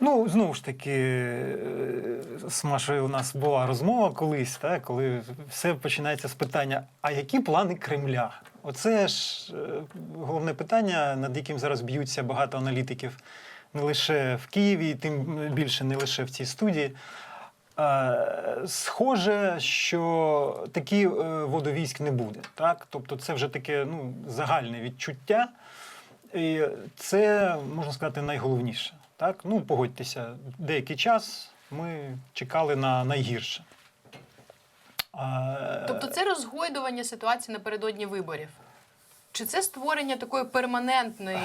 Ну, знову ж таки, е, з Машею у нас була розмова колись, так, коли все починається з питання: а які плани Кремля? Оце ж е, головне питання, над яким зараз б'ються багато аналітиків не лише в Києві, тим більше не лише в цій студії. Е, Схоже, що такі водовійськ не буде. Так? Тобто, це вже таке ну, загальне відчуття. І це можна сказати найголовніше. Так? Ну, погодьтеся, деякий час ми чекали на найгірше. Тобто це розгойдування ситуації напередодні виборів. Чи це створення такої перманентної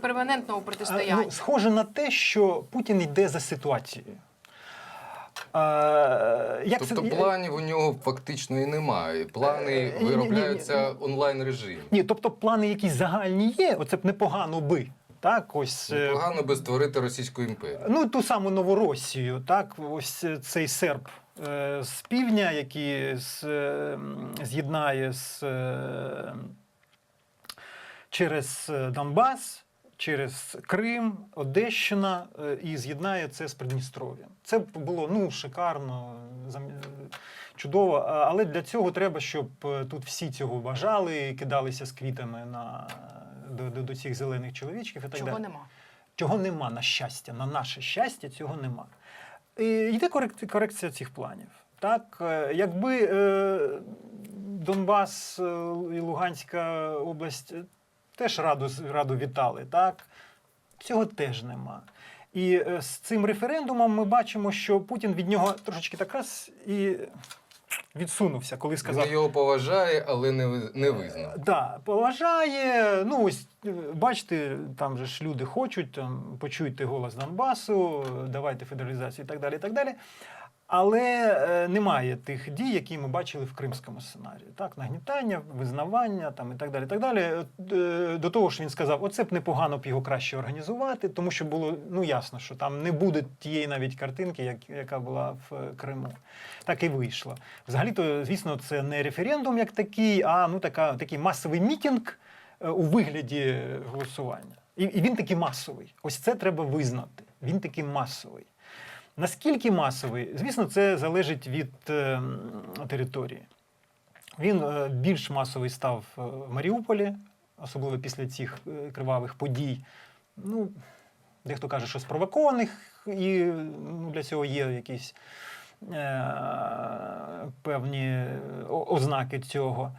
перманентного протистояння? ну, схоже на те, що Путін йде за ситуацією. А, як Тобто це- планів у нього фактично і немає. Плани Е, виробляються онлайн режимі. Ні, тобто плани якісь загальні є, оце б непогано би. Так, ось е, Погано би створити російську імперію. Ну, ту саму Новоросію, так, ось цей серб е, з півдня, який з, е, з'єднає з, е, через е, Донбас, через Крим, Одещина е, і з'єднає це з Придністров'ям. Це було ну, шикарно, чудово. Але для цього треба, щоб е, тут всі цього бажали, кидалися з квітами на, до, до, до цих зелених чоловічків і так Чого далі. нема? Чого нема, на щастя, на наше щастя, цього нема. І йде корекція цих планів. Так, е, якби е, Донбас е, і Луганська область е, теж раду, раду вітали, так? Цього теж нема. І з цим референдумом ми бачимо, що Путін від нього трошечки так раз і відсунувся, коли сказав. Він його поважає, але не, не визнав. Да, поважає. Ну, ось е, бачите, там же ж люди хочуть, там, почуйте голос Донбасу, давайте федералізацію і так далі. І так далі. Але е, немає тих дій, які ми бачили в кримському сценарії. Так, нагнітання, визнавання там, і так далі. Так далі. Е, До того ж він сказав, оце б непогано б його краще організувати, тому що було ну, ясно, що там не буде тієї навіть картинки, як, яка була в е, Криму. Так і вийшло. Взагалі-то, звісно, це не референдум як такий, а ну, така, такий масовий мітинг е, у вигляді голосування. І, і він такий масовий. Ось це треба визнати. Він такий масовий. Наскільки масовий? Звісно, це залежить від е, території. Він е, більш масовий став е, в Маріуполі, особливо після цих е, кривавих подій. Ну, дехто каже, що спровокованих, і ну, для цього є якісь е, певні ознаки цього.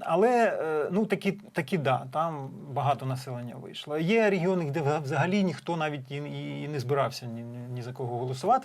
Але е, ну, такі, такі да, там багато населення вийшло. Є регіони, де взагалі ніхто навіть і, і не збирався ні, ні за кого голосувати.